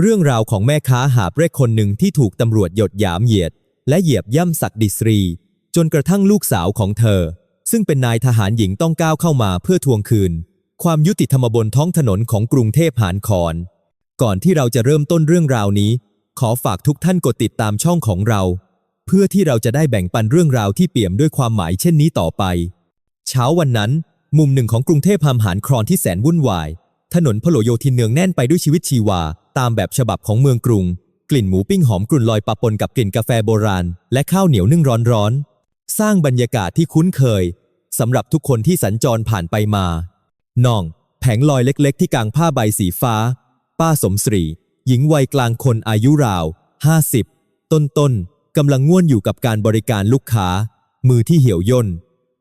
เรื่องราวของแม่ค้าหาบเร่คนหนึ่งที่ถูกตำรวจหยดหยามเหยียด และเหยียบย่ำศักดิศรี จนกระทั่งลูกสาวของเธอ ซึ่งเป็นนายทหารหญิงต้องก้าวเข้ามาเพื่อทวงคืน ความยุติธรรมบนท้องถนนของกรุงเทพหานคร ก่อนที่เราจะเริ่มต้นเรื่องราวนี้ ขอฝากทุกท่านกดติดตามช่องของเรา เพื่อที่เราจะได้แบ่งปันเรื่องราวที่เปี่ยมด้วยความหมายเช่นนี้ต่อไป เช้าวันนั้น มุมหนึ่งของกรุงเทพหามหานครอนที่แสนวุ่นวาย ถนนพหลโยธินเนืองแน่นไปด้วยชีวิตชีวา ตามแบบฉบับของเมืองกรุง กลิ่นหมูปิ้งหอมกรุ่นลอยปะปนกับกลิ่นกาแฟโบราณ และข้าวเหนียวนึ่งร้อนๆ สร้างบรรยากาศที่คุ้นเคยสำหรับทุกคนที่สัญจรผ่านไปมาน่อง แผงลอยเล็กๆ ที่กางผ้าใบสีฟ้า ป้าสมศรี หญิงวัยกลางคนอายุราว 50 ต้นๆกำลังง่วนอยู่กับการบริการลูกค้า มือที่เหี่ยวย่น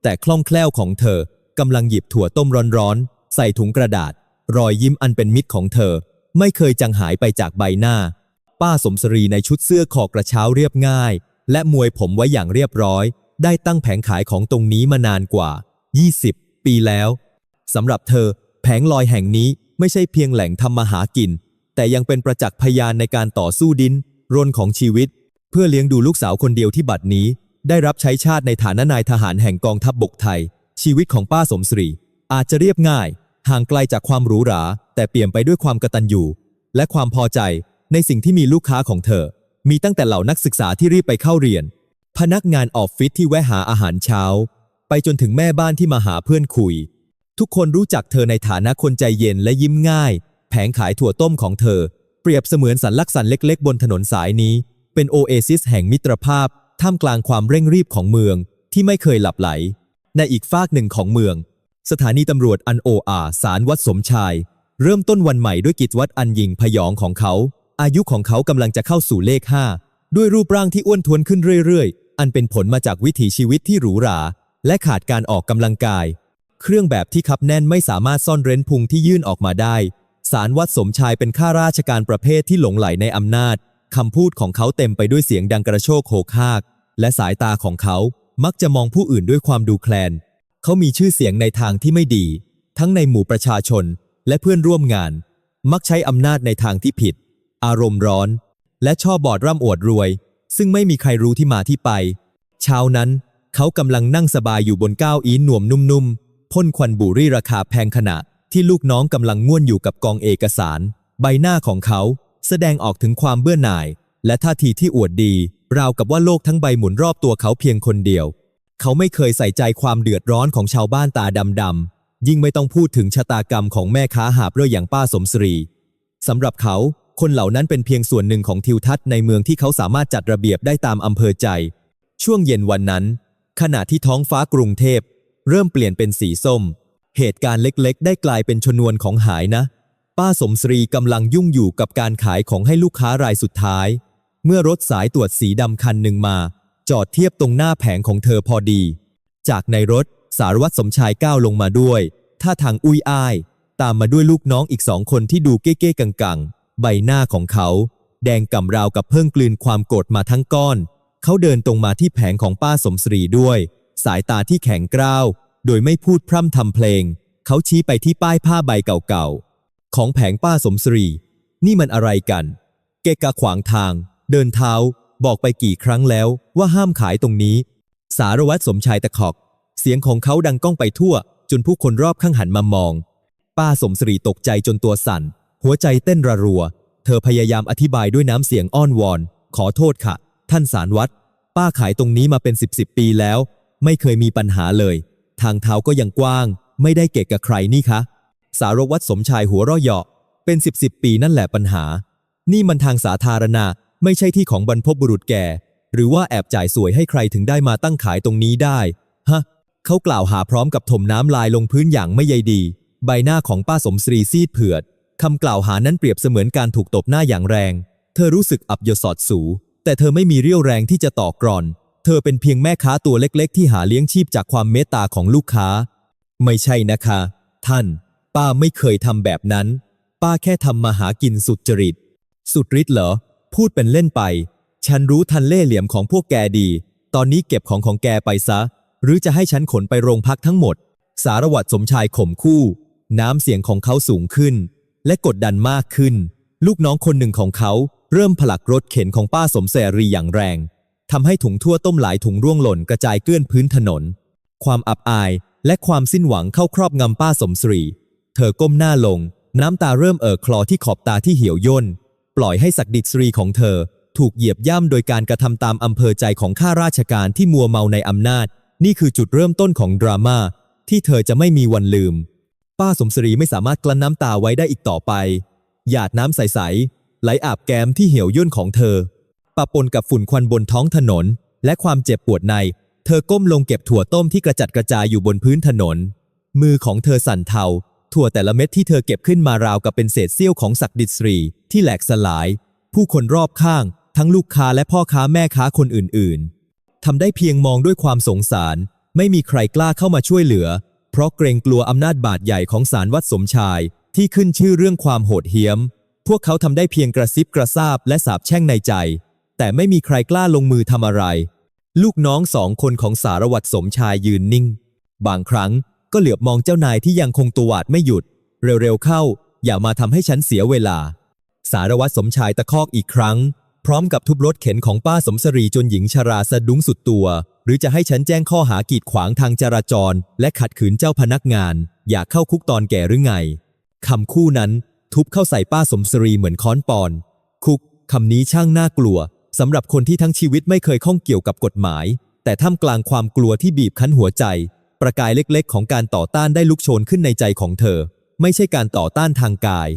แต่คล่องแคล่วของเธอกำลังหยิบถั่วต้มร้อนๆ ใส่ถุงกระดาษ รอยยิ้มอันเป็นมิตรของเธอ ไม่เคยจางหายไปจากใบหน้า ป้าสมศรีในชุดเสื้อคอกระเช้าเรียบง่าย และมวยผมไว้อย่างเรียบร้อย ได้ตั้งแผงขายของตรงนี้มานานกว่า 20 ปีแล้วสำหรับเธอ แผงลอยแห่งนี้ไม่ใช่เพียงแหล่งทำมาหากิน แต่ยังเป็นประจักษ์พยานในการต่อสู้ดิน รนของชีวิต เพื่อเลี้ยงดูลูกสาวคนเดียวที่บัดนี้ ได้รับใช้ชาติในฐานะนายทหารแห่งกองทัพบบกไทย ชีวิตของป้าสมศรีอาจจะเรียบง่าย ห่างไกลจากความหรูหรา แต่เปี่ยมไปด้วยความกตัญญูและความพอใจในสิ่งที่มีลูกค้าของเธอ มีตั้งแต่เหล่านักศึกษาที่รีบไปเข้าเรียน พนักงานออฟฟิศที่แวะหาอาหารเช้า ไปจนถึงแม่บ้านที่มาหาเพื่อนคุย ทุกคนรู้จักเธอในฐานะคนใจเย็นและยิ้มง่าย แผงขายถั่วต้มของเธอ เปรียบเสมือนสันลักษณ์เล็ก ๆ บนถนนสายนี้ เป็นโอเอซิสแห่งมิตรภาพ ท่ามกลางความเร่งรีบของเมืองที่ไม่เคยหลับไหล ในอีกฟากหนึ่งของเมือง สถานีตำรวจอันโออาสารวัดสมชาย เริ่มต้นวันใหม่ด้วยกิจวัตรอันยิ่งพยองของเขา อายุของเขากำลังจะเข้าสู่เลขห้าด้วยรูปร่างที่อ้วนท้วนขึ้นเรื่อยๆ อันเป็นผลมาจากวิถีชีวิตที่หรูหรา และขาดการออกกำลังกาย เครื่องแบบที่คับแน่นไม่สามารถซ่อนเร้นพุงที่ยื่นออกมาได้ สารวัดสมชายเป็นข้าราชการประเภทที่หลงไหลในอำนาจคำพูดของเขาเต็มไปด้วยเสียงดังกระโชกโหกหาก และสายตาของเขามักจะมองผู้อื่นด้วยความดูแคลน เขามีชื่อเสียงในทางที่ไม่ดี ทั้งในหมู่ประชาชน และเพื่อนร่วมงาน มักใช้อำนาจในทางที่ผิด อารมณ์ร้อน และชอบบอดร่ำอวดรวย ซึ่งไม่มีใครรู้ที่มาที่ไป เช้านั้น เขากำลังนั่งสบายอยู่บนก้าวอีนหน่วมนุ่มๆพ่นควันบุหรี่ราคาแพงขณะที่ลูกน้องกำลังง่วนอยู่กับกองเอกสาร ใบหน้าของเขาแสดงออกถึงความเบื่อหน่าย และท่าทีที่อวดดี ราวกับว่าโลกทั้งใบหมุนรอบตัวเขาเพียงคนเดียว เขาไม่เคยใส่ใจความเดือดร้อนของชาวบ้านตาดำๆ ยิ่งไม่ต้องพูดถึงชะตากรรมของแม่ค้าหาบเร่อย่างป้าสมศรีสำหรับเขาคนเหล่านั้นเป็นเพียงส่วนหนึ่งของทิวทัศน์ในเมืองที่เขาสามารถจัดระเบียบได้ตามอำเภอใจ ช่วงเย็นวันนั้น ขณะที่ท้องฟ้ากรุงเทพ เริ่มเปลี่ยนเป็นสีส้ม เหตุการณ์เล็กๆ ได้กลายเป็นชนวนของหายนะ ป้าสมศรีกำลังยุ่งอยู่กับการขายของให้ลูกค้ารายสุดท้าย เมื่อรถสายตรวจสีดำคันหนึ่งมา จอดเทียบตรงหน้าแผงของเธอพอดี จากในรถ สารวัตรสมชายก้าวลงมาด้วย ท่าทางอุ้ยอ้าย ตามมาด้วยลูกน้องอีกสองคนที่ดูเก้ๆกังๆ ใบหน้าของเขา แดงก่ำราวกับเพิ่งกลืนความโกรธมาทั้งก้อน เขาเดินตรงมาที่แผงของป้าสมศรีด้วย สายตาที่แข็งกร้าว โดยไม่พูดพร่ำทำเพลง เขาชี้ไปที่ป้ายผ้าใบเก่าๆ ของแผงป้าสมศรี นี่มันอะไรกัน เกกะขวางทาง เดินเท้า บอกไปกี่ครั้งแล้วว่าห้ามขายตรงนี้ สารวัตรสมชายตะขอก เสียงของเขาดังก้องไปทั่ว จนผู้คนรอบข้างหันมามอง ป้าสมศรีตกใจจนตัวสั่น หัวใจเต้นระรัว เธอพยายามอธิบายด้วยน้ำเสียงอ้อนวอน ขอโทษค่ะ ท่านสารวัตรป้าขายตรงนี้มาเป็นสิบสิบปีแล้ว ไม่เคยมีปัญหาเลย ทางเท้าก็ยังกว้าง ไม่ได้เกะกับใครนี่คะสารวัตรสมชายหัวเราะเยาะเป็นสิบสิบปีนั่นแหละปัญหา นี่มันทางสาธารณะไม่ใช่ที่ของบรรพบุรุษแกหรือว่าแอบจ่ายสวยให้ใครถึงได้มาตั้งขายตรงนี้ได้ ฮะ เขากล่าวหาพร้อมกับถมน้ำลายลงพื้นอย่างไม่ใยดี ใบหน้าของป้าสมศรีซีดเผือดคำกล่าวหานั้นเปรียบเสมือนการถูกตบหน้าอย่างแรง เธอรู้สึกอับยศอดสู แต่เธอไม่มีเรี่ยวแรงที่จะต่อกรอน เธอเป็นเพียงแม่ค้าตัวเล็กๆ ที่หาเลี้ยงชีพจากความเมตตาของลูกค้า ไม่ใช่นะคะ ท่าน ป้าไม่เคยทำแบบนั้น ป้าแค่ทำมาหากินสุดจริต สุดฤทธิ์เหรอ พูดเป็นเล่นไป ฉันรู้ทันเล่ห์เหลี่ยมของพวกแกดี ตอนนี้เก็บของของแกไปซะ หรือจะให้ฉันขนไปโรงพักทั้งหมด สารวัตรสมชายข่มคู่ น้ำเสียงของเขาสูงขึ้น และกดดันมากขึ้น ลูกน้องคนหนึ่งของเขาเริ่มผลักรถเข็นของป้าสมเสรีอย่างแรงทำให้ถุงทั่วต้มหลายถุงร่วงหล่นกระจายเกลื่อนพื้นถนน ความอับอายและความสิ้นหวังเข้าครอบงำป้าสมศรี เธอก้มหน้าลง น้ำตาเริ่มเอ่อคลอที่ขอบตาที่เหี่ยวย่น ปล่อยให้ศักดิตสรีของเธอ ถูกเหยียบย่ำโดยการกระทำตามอำเภอใจของข้าราชการที่มัวเมาในอำนาจ นี่คือจุดเริ่มต้นของดราม่าที่เธอจะไม่มีวันลืม ป้าสมศรีไม่สามารถกลั้นน้ำตาไว้ได้อีกต่อไป หยาดน้ำใสๆไหลอาบแก้มที่เหี่ยวย่นของเธอปะปนกับฝุ่นควันบนท้องถนน และความเจ็บปวดใน เธอก้มลงเก็บถั่วต้มที่กระจัดกระจายอยู่บนพื้นถนน มือของเธอสั่นเทา ถั่วแต่ละเม็ดที่เธอเก็บขึ้นมาราวกับเป็นเศษเสี้ยวของศักดิตสรีที่แหลกสลาย ผู้คนรอบข้าง ทั้งลูกค้าและพ่อค้าแม่ค้าคนอื่นๆ ทำได้เพียงมองด้วยความสงสาร ไม่มีใครกล้าเข้ามาช่วยเหลือ เพราะเกรงกลัวอำนาจบาดใหญ่ของศาลวัดสมชาย ที่ขึ้นชื่อเรื่องความโหดเหี้ยม พวกเขาทำได้เพียงกระซิบกระซาบและสาบแช่งในใจ แต่ไม่มีใครกล้าลงมือทำอะไร ลูกน้องสองคนของสารวัตรสมชายยืนนิ่ง บางครั้งก็เหลือบมองเจ้านายที่ยังคงตัวหวาดไม่หยุด เร็วๆเข้า อย่ามาทำให้ฉันเสียเวลา สารวัตรสมชายตะคอกอีกครั้ง พร้อมกับทุบรถเข็นของป้าสมศรีจนหญิงชราสะดุ้งสุดตัว หรือจะให้ฉันแจ้งข้อหากีดขวางทางจราจร และขัดขืนเจ้าพนักงาน อยากเข้าคุกตอนแก่หรือไงคำคู่นั้น ทุบเข้าใส่ป้าสมศรีเหมือนค้อนปอน คุกคำนี้ช่างน่ากลัวสำหรับคนที่ทั้งชีวิตไม่เคยข้องเกี่ยวกับกฎหมาย แต่ท่ามกลางความกลัวที่บีบคั้นหัวใจ ประกายเล็กๆ ของการต่อต้านได้ลุกโชนขึ้นในใจของเธอ ไม่ใช่การต่อต้านทางกาย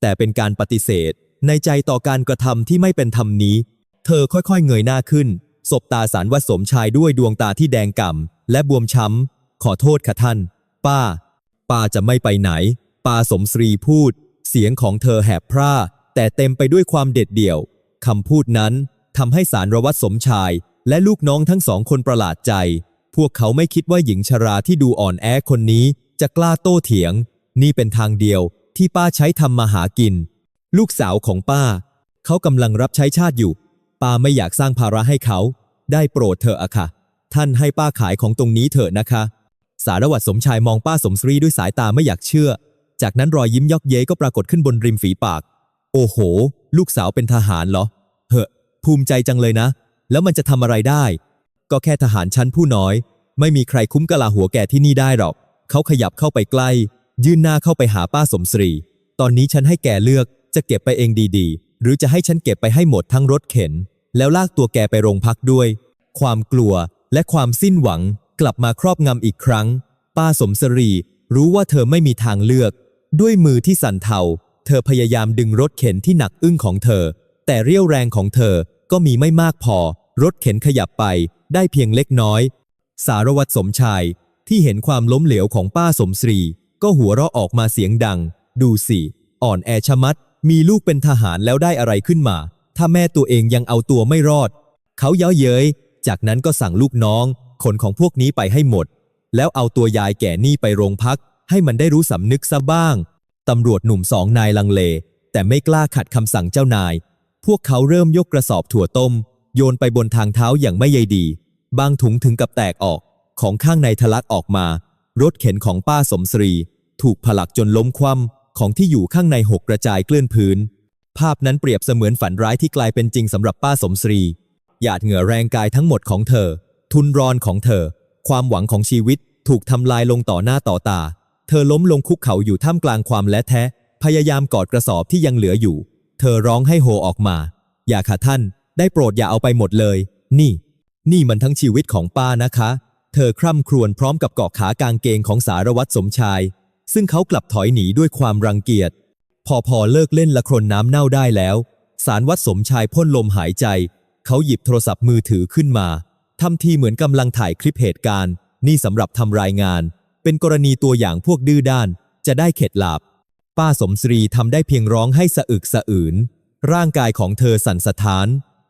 แต่เป็นการปฏิเสธ ในใจต่อการกระทำที่ไม่เป็นธรรมนี้ เธอค่อยๆเงยหน้าขึ้น สบตาสารวัดสมชายด้วยดวงตาที่แดงก่ำและบวมช้ำ ขอโทษค่ะท่าน ป้า ป้าจะไม่ไปไหน ป้าสมศรีพูด เสียงของเธอแหบพร่า แต่เต็มไปด้วยความเด็ดเดี่ยวคำพูดนั้นทำให้สารวัตรสมชาย และลูกน้องทั้งสองคนประหลาดใจ พวกเขาไม่คิดว่าหญิงชราที่ดูอ่อนแอคนนี้ จะกล้าโต้เถียง นี่เป็นทางเดียวที่ป้าใช้ทำมาหากิน ลูกสาวของป้า เขากำลังรับใช้ชาติอยู่ ป้าไม่อยากสร้างภาระให้เขา ได้โปรดเถอะอะค่ะ ท่านให้ป้าขายของตรงนี้เถอะนะคะ สารวัตรสมชายมองป้าสมศรีด้วยสายตาไม่อยากเชื่อ จากนั้นรอยยิ้มยอกเย้ก็ปรากฏขึ้นบนริมฝีปาก โอ้โห ลูกสาวเป็นทหารเหรอ เหอะ ภูมิใจจังเลยนะ แล้วมันจะทำอะไรได้ ก็แค่ทหารชั้นผู้น้อย ไม่มีใครคุ้มกะลาหัวแก่ที่นี่ได้หรอก เขาขยับเข้าไปใกล้ ยื่นหน้าเข้าไปหาป้าสมศรี ตอนนี้ฉันให้แกเลือก จะเก็บไปเองดีๆ หรือจะให้ฉันเก็บไปให้หมดทั้งรถเข็น แล้วลากตัวแกไปโรงพักด้วย ความกลัวและความสิ้นหวังกลับมาครอบงำอีกครั้ง ป้าสมศรีรู้ว่าเธอไม่มีทางเลือก ด้วยมือที่สั่นเทา เธอพยายามดึงรถเข็นที่หนักอึ้งของเธอ แต่เรี่ยวแรงของเธอก็มีไม่มากพอ รถเข็นขยับไปได้เพียงเล็กน้อย สารวัตรสมชายที่เห็นความล้มเหลวของป้าสมศรีก็หัวเราะออกมาเสียงดัง ดูสิ อ่อนแอชะมัด มีลูกเป็นทหารแล้วได้อะไรขึ้นมา ถ้าแม่ตัวเองยังเอาตัวไม่รอด เขาเย้าเย้ย จากนั้นก็สั่งลูกน้องขนของพวกนี้ไปให้หมด แล้วเอาตัวยายแก่นี่ไปโรงพัก ให้มันได้รู้สำนึกซะบ้าง ตำรวจหนุ่มสองนายลังเล แต่ไม่กล้าขัดคำสั่งเจ้านาย พวกเขาเริ่มยกกระสอบถั่วต้ม โยนไปบนทางเท้าอย่างไม่ใยดี บางถุงถึงกับแตกออก ของข้างในทะลักออกมา รถเข็นของป้าสมศรี ถูกผลักจนล้มคว่ำ ของที่อยู่ข้างในหกกระจายเกลื่อนพื้น ภาพนั้นเปรียบเสมือนฝันร้ายที่กลายเป็นจริงสำหรับป้าสมศรี หยาดเหงื่อแรงกายทั้งหมดของเธอ ทุนรอนของเธอ ความหวังของชีวิตถูกทำลายลงต่อหน้าต่อตา เธอล้มลงคุกเข่าอยู่ท่ามกลางความและแท้ พยายามกอดกระสอบที่ยังเหลืออยู่ เธอร้องให้โฮออกมา อย่าค่ะท่าน ได้โปรดอย่าเอาไปหมดเลย นี่ นี่มันทั้งชีวิตของป้านะคะ เธอคร่ำครวญพร้อมกับเกาะขากางเกงของสารวัตรสมชาย ซึ่งเขากลับถอยหนีด้วยความรังเกียจ พอพอเลิกเล่นละครน้ำเน่าได้แล้ว สารวัตรสมชายพ่นลมหายใจ เขาหยิบโทรศัพท์มือถือขึ้นมาทำทีเหมือนกำลังถ่ายคลิปเหตุการณ์ นี่สำหรับทำรายงาน เป็นกรณีตัวอย่างพวกดื้อด้าน จะได้เข็ดหลาบ ป้าสมศรีทำได้เพียงร้องให้สะอึกสะอืน ร่างกายของเธอสั่นสะท้าน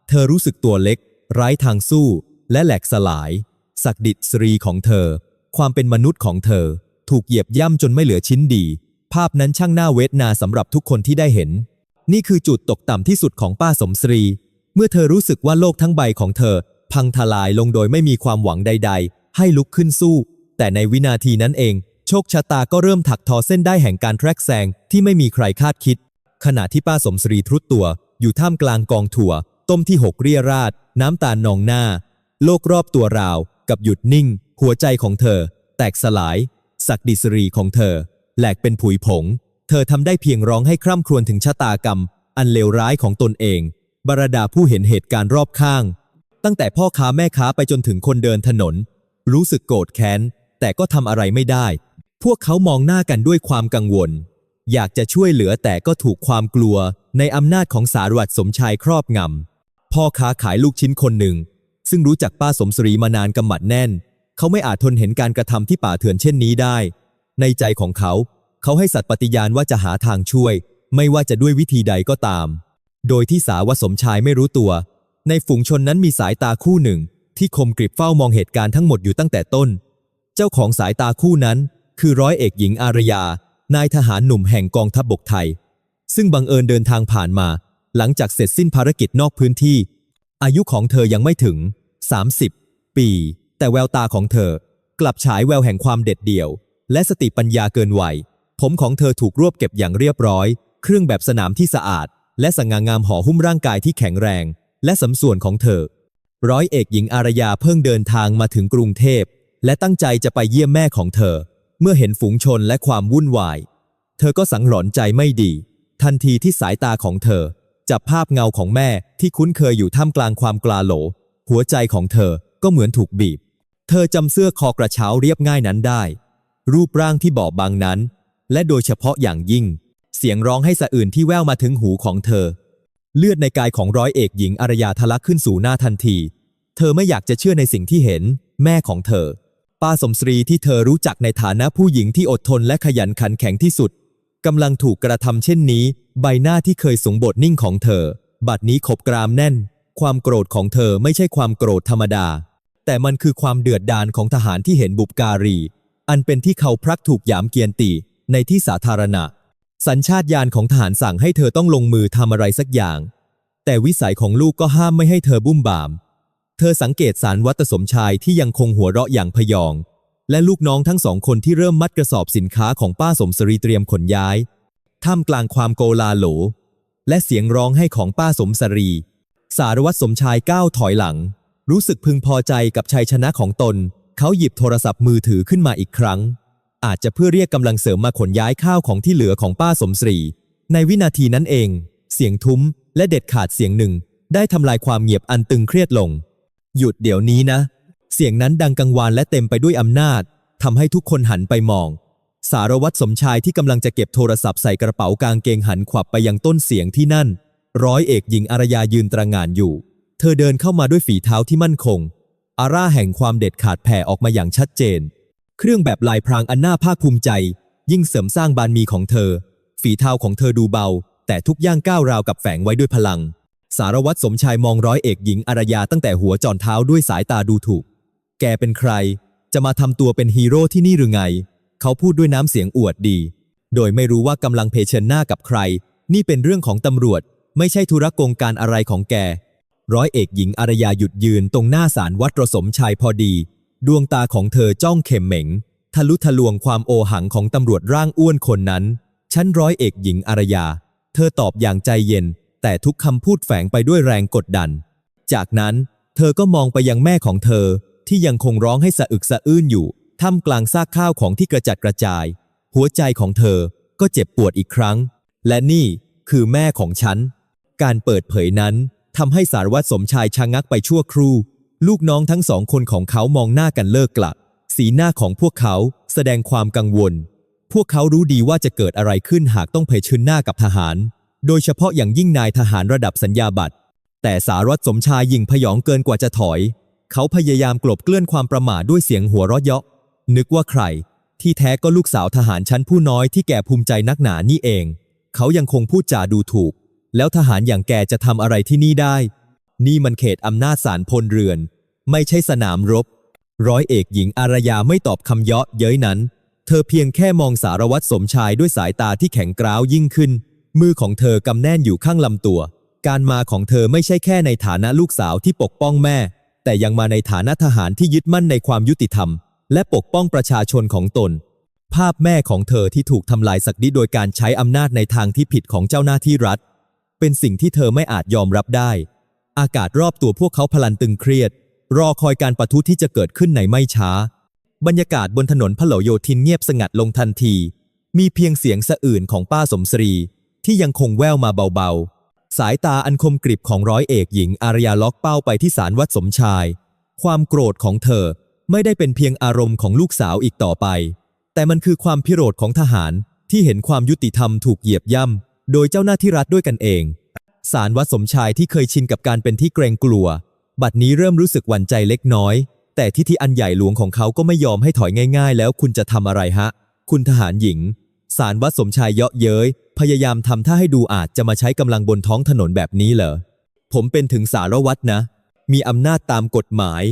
เธอรู้สึกตัวเล็ก ไร้ทางสู้ และแหลกสลายศักดิตสรีของเธอ ความเป็นมนุษย์ของเธอ ถูกเหยียบย่ำจนไม่เหลือชิ้นดี ภาพนั้นช่างน่าเวทนาสำหรับทุกคนที่ได้เห็น นี่คือจุดตกต่ำที่สุดของป้าสมศรี เมื่อเธอรู้สึกว่าโลกทั้งใบของเธอ พังทลายลงโดยไม่มีความหวังใด ๆ ให้ลุกขึ้นสู้ แต่ในวินาทีนั้นเอง โชคชะตาก็เริ่มถักทอเส้นได้แห่งการแทรกแซงที่ไม่มีใครคาดคิด ขณะที่ป้าสมศรีทรุดตัว อยู่ท่ามกลางกองถั่ว ต้มที่หกเรียราดน้ำตาลนองหน้า โลกรอบตัวราว กับหยุดนิ่ง หัวใจของเธอ แตกสลาย ศักดิสรีของเธอ แหลกเป็นผุยผง เธอทำได้เพียงร้องให้คร่ำครวญถึงชะตากรรม อันเลวร้ายของตนเองบรรดาผู้เห็นเหตุการณ์รอบข้าง ตั้งแต่พ่อค้าแม่ค้าไปจนถึงคนเดินถนน รู้สึกโกรธแค้น แต่ก็ทำอะไรไม่ได้ พวกเขามองหน้ากันด้วยความกังวล อยากจะช่วยเหลือแต่ก็ถูกความกลัว ในอำนาจของสารวัตรสมชายครอบงำพ่อค้าขายลูกชิ้นคนหนึ่ง ซึ่งรู้จักป้าสมศรีมานานกำหมัดแน่น เขาไม่อาจทนเห็นการกระทำที่ป่าเถื่อนเช่นนี้ได้ ในใจของเขา เขาให้สัตย์ปฏิญาณว่าจะหาทางช่วย ไม่ว่าจะด้วยวิธีใดก็ตาม โดยที่สาวสมชายไม่รู้ตัว ในฝูงชนนั้นมีสายตาคู่หนึ่ง ที่คมกริบเฝ้ามองเหตุการณ์ทั้งหมดอยู่ตั้งแต่ต้น เจ้าของสายตาคู่นั้น คือร้อยเอกหญิงอารยา นายทหารหนุ่มแห่งกองทัพบบกไทย ซึ่งบังเอิญเดินทางผ่านมา หลังจากเสร็จสิ้นภารกิจนอกพื้นที่ อายุของเธอยังไม่ถึง 30 ปี แต่แววตาของเธอกลับฉายแววแห่งความเด็ดเดี่ยว และสติปัญญาเกินวัย ผมของเธอถูกรวบเก็บอย่างเรียบร้อย เครื่องแบบสนามที่สะอาด และสง่างามห่อหุ้มร่างกายที่แข็งแรง และสำส่วนของเธอ ร้อยเอกหญิงอารยาเพิ่งเดินทางมาถึงกรุงเทพ และตั้งใจจะไปเยี่ยมแม่ของเธอ เมื่อเห็นฝูงชนและความวุ่นวาย เธอก็สังหรณ์ใจไม่ดี ทันทีที่สายตาของเธอ จับภาพเงาของแม่ที่คุ้นเคยอยู่ท่ามกลางความกลาโหล หัวใจของเธอก็เหมือนถูกบีบ เธอจำเสื้อคอกระเช้าเรียบง่ายนั้นได้ รูปร่างที่บอบบางนั้น และโดยเฉพาะอย่างยิ่ง เสียงร้องให้สะอื่นที่แว่วมาถึงหูของเธอ เลือดในกายของร้อยเอกหญิงอารยาทะลักขึ้นสู่หน้าทันที เธอไม่อยากจะเชื่อในสิ่งที่เห็น แม่ของเธอ ป้าสมศรีที่เธอรู้จักในฐานะผู้หญิงที่อดทนและขยันขันแข็งที่สุดกำลังถูกกระทำเช่นนี้ ใบหน้าที่เคยสงบทนิ่งของเธอ บัดนี้ขบกรามแน่น ความโกรธของเธอไม่ใช่ความโกรธธรรมดา แต่มันคือความเดือดดาลของทหารที่เห็นบุปการี อันเป็นที่เขาพรักถูกหยามเกียรติในที่สาธารณะ สัญชาตญาณของทหารสั่งให้เธอต้องลงมือทำอะไรสักอย่าง แต่วิสัยของลูกก็ห้ามไม่ให้เธอบุ้มบาม เธอสังเกตสารวัตรสมชายที่ยังคงหัวเราะอย่างพยอง และลูกน้องทั้งสองคนที่เริ่มมัดกระสอบสินค้าของป้าสมศรีเตรียมขนย้าย ท่ามกลางความโกลาโหล และเสียงร้องให้ของป้าสมศรีสารวัตรสมชายก้าวถอยหลัง รู้สึกพึงพอใจกับชัยชนะของตน เขาหยิบโทรศัพท์มือถือขึ้นมาอีกครั้ง อาจจะเพื่อเรียกกำลังเสริมมาขนย้ายข้าวของที่เหลือของป้าสมศรี ในวินาทีนั้นเอง เสียงทุ้ม และเด็ดขาดเสียงหนึ่ง ได้ทำลายความเงียบอันตึงเครียดลง หยุดเดี๋ยวนี้นะ เสียงนั้นดังกังวานและเต็มไปด้วยอำนาจทำให้ทุกคนหันไปมอง สารวัตรสมชายที่กำลังจะเก็บโทรศัพท์ใส่กระเป๋ากางเกงหันขวับไปยังต้นเสียงที่นั่น ร้อยเอกหญิงอารยายืนตระหง่านอยู่ เธอเดินเข้ามาด้วยฝีเท้าที่มั่นคง อาร่าแห่งความเด็ดขาดแผ่ออกมาอย่างชัดเจน เครื่องแบบลายพรางอันน่าภาคภูมิใจ ยิ่งเสริมสร้างบารมีของเธอ ฝีเท้าของเธอดูเบา แต่ทุกย่างก้าวราวกับแฝงไว้ด้วยพลัง สารวัตรสมชายมองร้อยเอกหญิงอารยาตั้งแต่หัวจอนเท้าด้วยสายตาดูถูก แกเป็นใคร จะมาทำตัวเป็นฮีโร่ที่นี่หรือไง เขาพูดด้วยน้ำเสียงอวดดี โดยไม่รู้ว่ากำลังเผชิญหน้ากับใคร นี่เป็นเรื่องของตำรวจ ไม่ใช่ธุรกงการอะไรของแก ร้อยเอกหญิงอารยาหยุดยืนตรงหน้าศาลวัดประสมชายพอดี ดวงตาของเธอจ้องเข็มเหม็ง ทะลุทะลวงความโอหังของตำรวจร่างอ้วนคนนั้นชั้นร้อยเอกหญิงอารยา เธอตอบอย่างใจเย็น แต่ทุกคำพูดแฝงไปด้วยแรงกดดัน จากนั้น เธอก็มองไปยังแม่ของเธอ ที่ยังคงร้องให้สะอึกสะอื้นอยู่ท่ามกลางซากข้าวของที่กระจัดกระจาย หัวใจของเธอก็เจ็บปวดอีกครั้ง และนี่คือแม่ของฉัน การเปิดเผยนั้น ทำให้สารวัตรสมชายชะงักไปชั่วครู่ ลูกน้องทั้งสองคนของเขามองหน้ากันเลิกกลัก สีหน้าของพวกเขาแสดงความกังวล พวกเขารู้ดีว่าจะเกิดอะไรขึ้นหากต้องเผชิญหน้ากับทหาร โดยเฉพาะอย่างยิ่งนายทหารระดับสัญญาบัตร แต่สารวัตรสมชายยิงพยองเกินกว่าจะถอย เขาพยายามกลบเกลื่อนความประมาทด้วยเสียงหัวเราะเยาะ นึกว่าใคร ที่แท้ก็ลูกสาวทหารชั้นผู้น้อยที่แก่ภูมิใจนักหนานี่เอง เขายังคงพูดจาดูถูก แล้วทหารอย่างแกจะทำอะไรที่นี่ได้ นี่มันเขตอำนาจศาลพลเรือน ไม่ใช่สนามรบ ร้อยเอกหญิงอารยาไม่ตอบคำเยาะเย้ยนั้น เธอเพียงแค่มองสารวัตรสมชายด้วยสายตาที่แข็งกร้าวยิ่งขึ้น มือของเธอกำแน่นอยู่ข้างลำตัว การมาของเธอไม่ใช่แค่ในฐานะลูกสาวที่ปกป้องแม่ แต่ยังมาในฐานะทหารที่ยึดมั่นในความยุติธรรม และปกป้องประชาชนของตนภาพแม่ของเธอที่ถูกทำลายสักดิโดยการใช้อำนาจในทางที่ผิดของเจ้าหน้าที่รัฐ เป็นสิ่งที่เธอไม่อาจยอมรับได้ อากาศรอบตัวพวกเขาพลันตึงเครียด รอคอยการปะทุที่จะเกิดขึ้นในไม่ช้า บรรยากาศบนถนนพหลโยธินเงียบสงัดลงทันที มีเพียงเสียงสะอื่นของป้าสมศรี ที่ยังคงแว่วมาเบาๆ สายตาอันคมกริบของร้อยเอกหญิงอารยาล็อกเป้าไปที่ศาลวัดสมชาย ความโกรธของเธอไม่ได้เป็นเพียงอารมณ์ของลูกสาวอีกต่อไป แต่มันคือความพิโรธของทหารที่เห็นความยุติธรรมถูกเหยียบย่ำ โดยเจ้าหน้าที่รัฐด้วยกันเองศาลวัดสมชายที่เคยชินกับการเป็นที่เกรงกลัว บัดนี้เริ่มรู้สึกหวั่นใจเล็กน้อย แต่ที่ที่อันใหญ่หลวงของเขาก็ไม่ยอมให้ถอยง่าย ๆ แล้วคุณจะทำอะไรฮะ คุณทหารหญิงศาลวัดสมชายเยาะเย้ย พยายามทำท่าให้ดูอาจจะมาใช้กำลังบนท้องถนนแบบนี้เหรอ ผมเป็นถึงสารวัตรนะ มีอำนาจตามกฎหมาย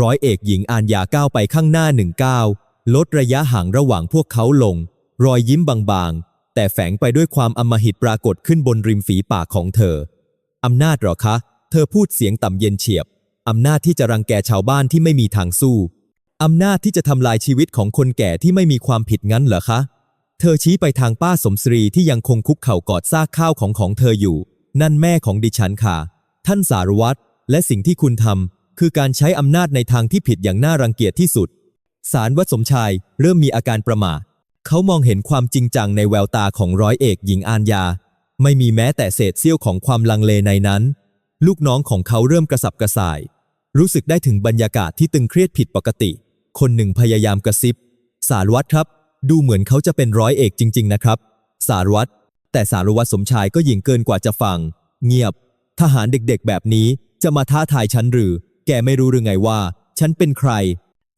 ร้อยเอกหญิงอานยาก้าวไปข้างหน้าหนึ่งก้าวลดระยะห่างระหว่างพวกเขาลง รอยยิ้มบางๆ แต่แฝงไปด้วยความอำมหิตปรากฏขึ้นบนริมฝีปากของเธอ อำนาจหรอคะ เธอพูดเสียงต่ำเย็นเฉียบ อำนาจที่จะรังแกชาวบ้านที่ไม่มีทางสู้ อำนาจที่จะทำลายชีวิตของคนแก่ที่ไม่มีความผิดงั้นเหรอคะ เธอชี้ไปทางป้าสมศรีที่ยังคงคุกเข่ากอดซากข้าวของของเธออยู่ นั่นแม่ของดิฉันค่ะ ท่านสารวัตร และสิ่งที่คุณทำคือการใช้อำนาจในทางที่ผิดอย่างน่ารังเกียจที่สุด สารวัสมชายเริ่มมีอาการประหม่า เขามองเห็นความจริงจังในแววตาของร้อยเอกหญิงอานยา ไม่มีแม้แต่เศษเสี้ยวของความลังเลในนั้น ลูกน้องของเขาเริ่มกระสับกระส่าย รู้สึกได้ถึงบรรยากาศที่ตึงเครียดผิดปกติ คนหนึ่งพยายามกระซิบ สารวัตรครับ ดูเหมือนเขาจะเป็นร้อยเอกจริง ๆ นะครับ สารวัตรแต่สารวัตรสมชายก็หยิ่งเกินกว่าจะฟัง เงียบ ทหารเด็กๆ แบบนี้จะมาท้าทายฉันหรือ แกไม่รู้หรือไงว่า ฉันเป็นใคร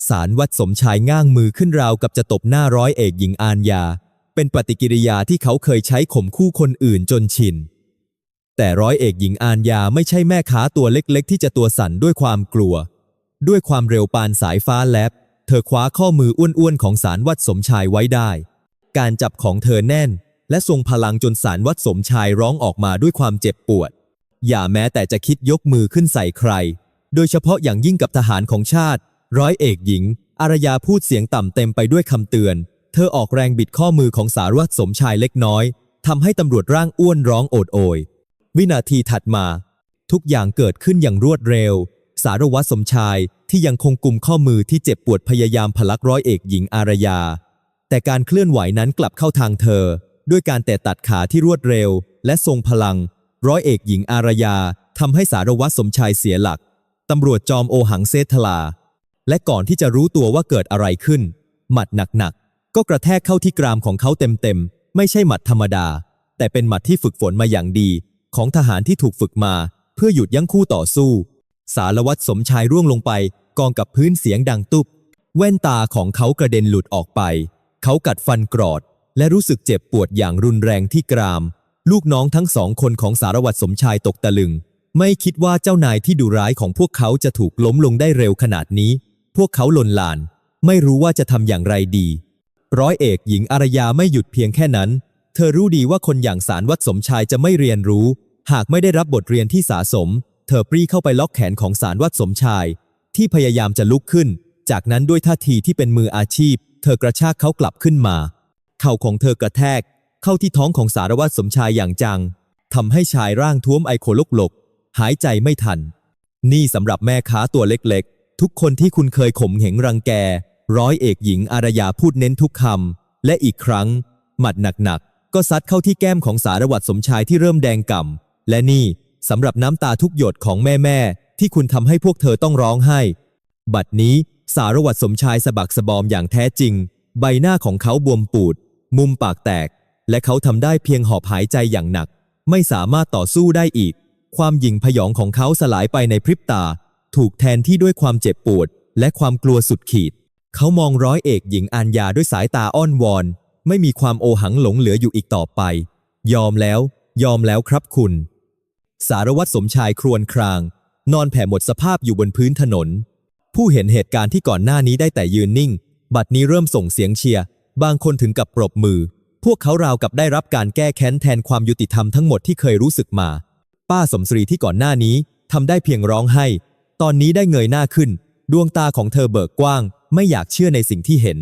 สารวัตสมชายง่างมือขึ้นราวกับจะตบหน้าร้อยเอกหญิงอานยา เป็นปฏิกิริยาที่เขาเคยใช้ข่มคู่คนอื่นจนชิน แต่ร้อยเอกหญิงอานยาไม่ใช่แม่ค้าตัวเล็กๆ ที่จะตัวสั่นด้วยความกลัว ด้วยความเร็วปานสายฟ้าแลบ เธอคว้าข้อมืออ้วนๆของสารวัตสมชายไว้ได้ การจับของเธอแน่น และทรงพลังจนสารวัตสมชายร้องออกมาด้วยความเจ็บปวด อย่าแม้แต่จะคิดยกมือขึ้นใส่ใคร โดยเฉพาะอย่างยิ่งกับทหารของชาติ ร้อยเอกหญิง อารยาพูดเสียงต่ำเต็มไปด้วยคำเตือน เธอออกแรงบิดข้อมือของสารวัตรสมชายเล็กน้อยทำให้ตำรวจร่างอ้วนร้องโอดโอย วินาทีถัดมา ทุกอย่างเกิดขึ้นอย่างรวดเร็ว สารวัตรสมชายที่ยังคงกุมข้อมือที่เจ็บปวดพยายามผลักร้อยเอกหญิงอารยา แต่การเคลื่อนไหวนั้นกลับเข้าทางเธอ ด้วยการแตะตัดขาที่รวดเร็ว และทรงพลัง ร้อยเอกหญิงอารยาทำให้สารวัตรสมชายเสียหลักตำรวจจอมโอหังเซทลา และก่อนที่จะรู้ตัวว่าเกิดอะไรขึ้น หมัดหนักๆ ก็กระแทกเข้าที่กรามของเขาเต็มๆ ไม่ใช่หมัดธรรมดา แต่เป็นหมัดที่ฝึกฝนมาอย่างดี ของทหารที่ถูกฝึกมา เพื่อหยุดยั้งคู่ต่อสู้ สารวัตรสมชายร่วงลงไป กองกับพื้นเสียงดังตุบแว่นตาของเขากระเด็นหลุดออกไป เขากัดฟันกรอด และรู้สึกเจ็บปวดอย่างรุนแรงที่กราม ลูกน้องทั้งสองคนของสารวัตรสมชายตกตะลึง ไม่คิดว่าเจ้านายที่ดุร้ายของพวกเขาจะถูกล้มลงได้เร็วขนาดนี้ พวกเขาหล่นลาน ไม่รู้ว่าจะทำอย่างไรดี ร้อยเอกหญิงอารยาไม่หยุดเพียงแค่นั้น เธอรู้ดีว่าคนอย่างสารวัตรสมชายจะไม่เรียนรู้ หากไม่ได้รับบทเรียนที่สาสม เธอปรีเข้าไปล็อกแขนของสารวัตรสมชาย ที่พยายามจะลุกขึ้น จากนั้นด้วยท่าทีที่เป็นมืออาชีพ เธอกระชากเขากลับขึ้นมา เข่าของเธอกระแทก เข้าที่ท้องของสารวัตรสมชายอย่างจังทำให้ชายร่างท้วมไอโคลกหลกหายใจไม่ทัน นี่สำหรับแม่ค้าตัวเล็กๆ ทุกคนที่คุณเคยข่มเหงรังแก ร้อยเอกหญิงอารยาพูดเน้นทุกคำ และอีกครั้ง หมัดหนักๆ ก็ซัดเข้าที่แก้มของสารวัตรสมชายที่เริ่มแดงก่ำ และนี่สำหรับน้ำตาทุกหยดของแม่ๆ ที่คุณทำให้พวกเธอต้องร้องไห้ บัดนี้สารวัตรสมชายสะบักสะบอมอย่างแท้จริง ใบหน้าของเขาบวมปูด มุมปากแตก และเขาทำได้เพียงหอบหายใจอย่างหนัก ไม่สามารถต่อสู้ได้อีก ความหยิ่งพยองของเขาสลายไปในพริบตา ถูกแทนที่ด้วยความเจ็บปวด และความกลัวสุดขีด เขามองร้อยเอกหญิงอานยาด้วยสายตาอ้อนวอน ไม่มีความโอหังหลงเหลืออยู่อีกต่อไป ยอมแล้ว ยอมแล้วครับคุณ สารวัตรสมชายครวญคราง นอนแผ่หมดสภาพอยู่บนพื้นถนน ผู้เห็นเหตุการณ์ที่ก่อนหน้านี้ได้แต่ยืนนิ่ง บัดนี้เริ่มส่งเสียงเชียร์บางคนถึงกับปรบมือ พวกเขาราวกับได้รับการแก้แค้นแทนความยุติธรรมทั้งหมดที่เคยรู้สึกมา ป้าสมศรีที่ก่อนหน้านี้ทำได้เพียงร้องไห้ ตอนนี้ได้เงยหน้าขึ้น ดวงตาของเธอเบิกกว้าง ไม่อยากเชื่อในสิ่งที่เห็น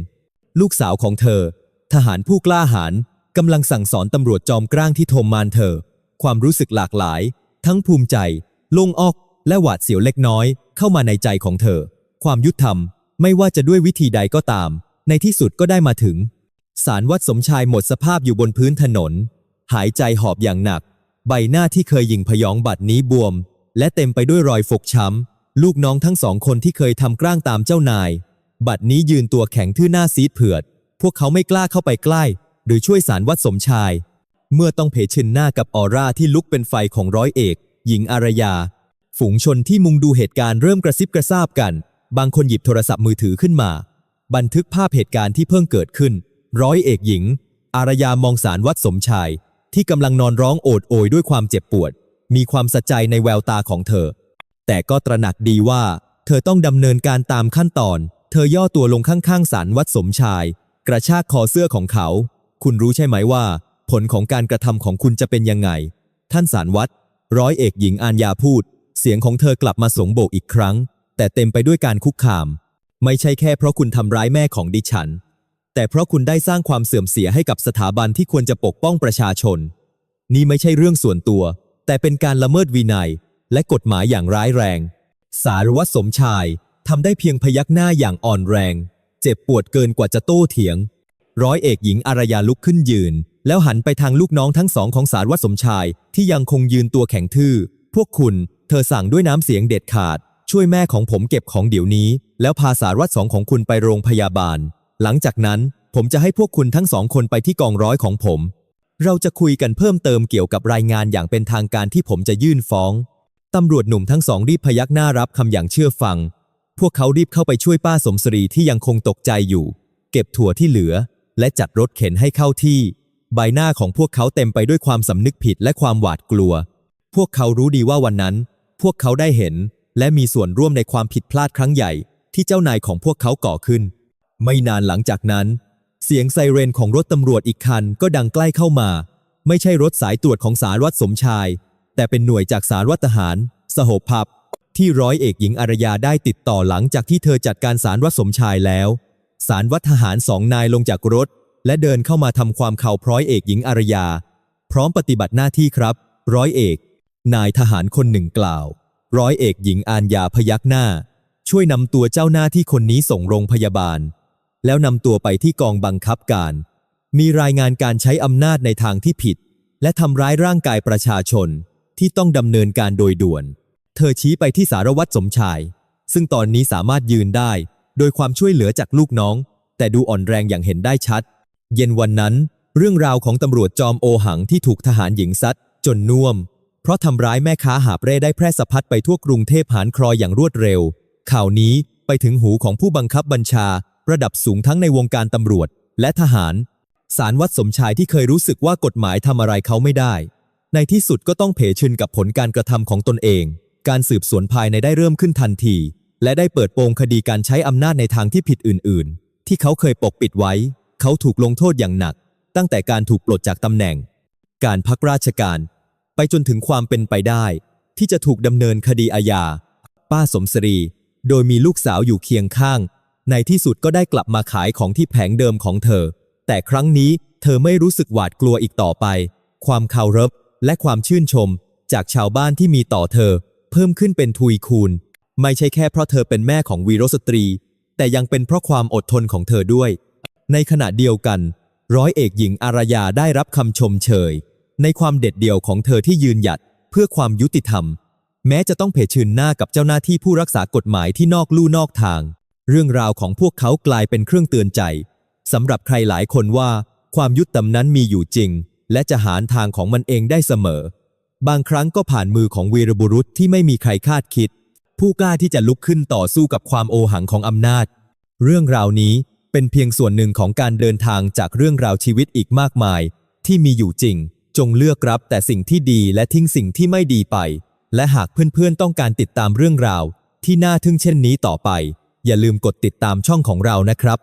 ลูกสาวของเธอ ทหารผู้กล้าหาญกำลังสั่งสอนตำรวจจอมกล้างที่โทมมานเธอ ความรู้สึกหลากหลาย ทั้งภูมิใจ ลงอกและหวาดเสียวเล็กน้อย เข้ามาในใจของเธอ ความยุติธรรม ไม่ว่าจะด้วยวิธีใดก็ตาม ในที่สุดก็ได้มาถึง สารวัตรสมชายหมดสภาพอยู่บนพื้นถนน หายใจหอบอย่างหนัก ใบหน้าที่เคยหยิ่งพยองบัดนี้บวม และเต็มไปด้วยรอยฟกช้ำ ลูกน้องทั้งสองคนที่เคยทำกล้างตามเจ้านาย บัดนี้ยืนตัวแข็งทื่อหน้าซีดเผือด พวกเขาไม่กล้าเข้าไปใกล้ หรือช่วยสารวัตสมชาย เมื่อต้องเผชิญหน้ากับออร่าที่ลุกเป็นไฟของร้อยเอก หญิงอารยา ฝูงชนที่มุงดูเหตุการณ์เริ่มกระซิบกระซาบกัน บางคนหยิบโทรศัพท์มือถือขึ้นมา บันทึกภาพเหตุการณ์ที่เพิ่งเกิดขึ้น ร้อยเอกหญิง อารยามองสารวัตสมชาย ที่กำลังนอนร้องโอดโอยด้วยความเจ็บปวด มีความสะใจในแววตาของเธอ แต่ก็ตระหนักดีว่า เธอต้องดำเนินการตามขั้นตอน เธอย่อตัวลงข้างๆสารวัตรสมชาย กระชากคอเสื้อของเขา คุณรู้ใช่ไหมว่า ผลของการกระทำของคุณจะเป็นยังไง ท่านสารวัตรร้อยเอกหญิงอานยาพูด เสียงของเธอกลับมาสงโบกอีกครั้ง แต่เต็มไปด้วยการคุกคาม ไม่ใช่แค่เพราะคุณทำร้ายแม่ของดิฉัน แต่เพราะคุณได้สร้างความเสื่อมเสียให้กับสถาบันที่ควรจะปกป้องประชาชน นี่ไม่ใช่เรื่องส่วนตัว แต่เป็นการละเมิดวินัย และกฎหมายอย่างร้ายแรง สารวัตรสมชายทำได้เพียงพยักหน้าอย่างอ่อนแรง เจ็บปวดเกินกว่าจะโต้เถียง ร้อยเอกหญิงอารยาลุกขึ้นยืน แล้วหันไปทางลูกน้องทั้งสองของสารวัตรสมชายที่ยังคงยืนตัวแข็งทื่อ พวกคุณ เธอสั่งด้วยน้ำเสียงเด็ดขาด ช่วยแม่ของผมเก็บของเดี๋ยวนี้ แล้วพาสารวัตรสองของคุณไปโรงพยาบาล หลังจากนั้นผมจะให้พวกคุณทั้งสองคนไปที่กองร้อยของผม เราจะคุยกันเพิ่มเติมเกี่ยวกับรายงานอย่างเป็นทางการที่ผมจะยื่นฟ้อง ตำรวจหนุ่มทั้งสองรีบพยักหน้ารับคำอย่างเชื่อฟัง พวกเขารีบเข้าไปช่วยป้าสมศรีที่ยังคงตกใจอยู่ เก็บถั่วที่เหลือ และจัดรถเข็นให้เข้าที่ ใบหน้าของพวกเขาเต็มไปด้วยความสำนึกผิดและความหวาดกลัว พวกเขารู้ดีว่าวันนั้น พวกเขาได้เห็น และมีส่วนร่วมในความผิดพลาดครั้งใหญ่ ที่เจ้านายของพวกเขาก่อขึ้น ไม่นานหลังจากนั้น เสียงไซเรนของรถตำรวจอีกคันก็ดังใกล้เข้ามา ไม่ใช่รถสายตรวจของสารวัตรสมชาย แต่เป็นหน่วยจากสารวัตรทหารสโหพับที่ร้อยเอกหญิงอารยาได้ติดต่อหลังจากที่เธอจัดการสารวัตสมชายแล้ว สารวัตรทหารสองนายลงจากรถ และเดินเข้ามาทำความเข่าพร้อยเอกหญิงอารยา พร้อมปฏิบัติหน้าที่ครับ ร้อยเอก นายทหารคนหนึ่งกล่าว ร้อยเอกหญิงอานยาพยักหน้า ช่วยนำตัวเจ้าหน้าที่คนนี้ส่งโรงพยาบาล แล้วนำตัวไปที่กองบังคับการ มีรายงานการใช้อำนาจในทางที่ผิด และทำร้ายร่างกายประชาชน ที่ต้องดำเนินการโดยด่วน เธอชี้ไปที่สารวัตรสมชาย ซึ่งตอนนี้สามารถยืนได้ โดยความช่วยเหลือจากลูกน้อง แต่ดูอ่อนแรงอย่างเห็นได้ชัด เย็นวันนั้น เรื่องราวของตำรวจจอมโอหังที่ถูกทหารหญิงซัดจนน่วม เพราะทำร้ายแม่ค้าหาบเร่ได้แพร่สะพัดไปทั่วกรุงเทพหานคลอยอย่างรวดเร็ว ข่าวนี้ไปถึงหูของผู้บังคับบัญชา ระดับสูงทั้งในวงการตำรวจและทหารสารวัตรสมชายที่เคยรู้สึกว่ากฎหมายทำอะไรเขาไม่ได้ ในที่สุดก็ต้องเผชิญกับผลการกระทำของตนเอง การสืบสวนภายในได้เริ่มขึ้นทันที และได้เปิดโปงคดีการใช้อำนาจในทางที่ผิดอื่น ๆ ที่เขาเคยปกปิดไว้ เขาถูกลงโทษอย่างหนัก ตั้งแต่การถูกปลดจากตำแหน่ง การพักราชการ ไปจนถึงความเป็นไปได้ ที่จะถูกดำเนินคดีอาญา ป้าสมศรี โดยมีลูกสาวอยู่เคียงข้าง ในที่สุดก็ได้กลับมาขายของที่แผงเดิมของเธอ แต่ครั้งนี้เธอไม่รู้สึกหวาดกลัวอีกต่อไป ความเคารพ และความชื่นชม จากชาวบ้านที่มีต่อเธอ เพิ่มขึ้นเป็นทวีคูณ ไม่ใช่แค่เพราะเธอเป็นแม่ของวีรสตรี แต่ยังเป็นเพราะความอดทนของเธอด้วย ในขณะเดียวกัน ร้อยเอกหญิงอารยาได้รับคำชมเชย ในความเด็ดเดี่ยวของเธอที่ยืนหยัดเพื่อความยุติธรรม แม้จะต้องเผชิญหน้ากับเจ้าหน้าที่ผู้รักษากฎหมายที่นอกลู่นอกทาง เรื่องราวของพวกเขากลายเป็นเครื่องเตือนใจสำหรับใครหลายคนว่า ความยุติธรรมนั้นมีอยู่จริง และจะหาทางของมันเองได้เสมอ บางครั้งก็ผ่านมือของวีรบุรุษที่ไม่มีใครคาดคิด ผู้กล้าที่จะลุกขึ้นต่อสู้กับความโอหังของอำนาจ เรื่องราวนี้เป็นเพียงส่วนหนึ่งของการเดินทางจากเรื่องราวชีวิตอีกมากมาย ที่มีอยู่จริง จงเลือกรับแต่สิ่งที่ดีและทิ้งสิ่งที่ไม่ดีไป และหากเพื่อนๆต้องการติดตามเรื่องราว ที่น่าทึ่งเช่นนี้ต่อไป อย่าลืมกดติดตามช่องของเรานะครับ